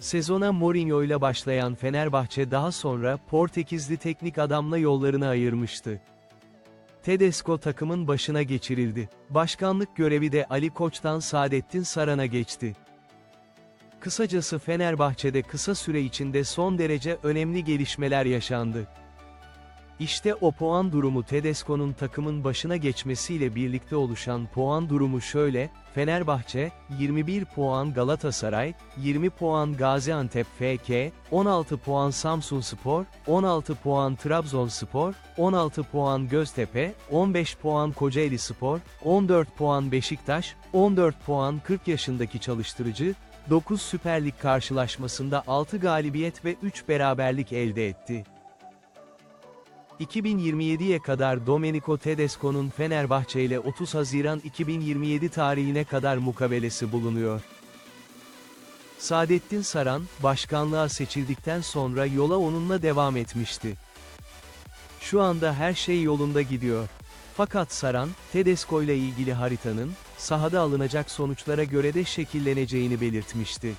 Sezona Mourinho ile başlayan Fenerbahçe daha sonra Portekizli teknik adamla yollarını ayırmıştı. Tedesco takımın başına geçirildi. Başkanlık görevi de Ali Koç'tan Saadettin Saran'a geçti. Kısacası Fenerbahçe'de kısa süre içinde son derece önemli gelişmeler yaşandı. İşte o puan durumu Tedesco'nun takımın başına geçmesiyle birlikte oluşan puan durumu şöyle, Fenerbahçe, 21 puan Galatasaray, 20 puan Gaziantep FK, 16 puan Samsunspor, 16 puan Trabzonspor, 16 puan Göztepe, 15 puan Kocaeli Spor, 14 puan Beşiktaş, 14 puan 40 yaşındaki çalıştırıcı, 9 Süper Lig karşılaşmasında 6 galibiyet ve 3 beraberlik elde etti. 2027'ye kadar Domenico Tedesco'nun Fenerbahçe ile 30 Haziran 2027 tarihine kadar mukabelesi bulunuyor. Saadettin Saran, başkanlığa seçildikten sonra yola onunla devam etmişti. Şu anda her şey yolunda gidiyor. Fakat Saran, Tedesco ile ilgili haritanın, sahada alınacak sonuçlara göre de şekilleneceğini belirtmişti.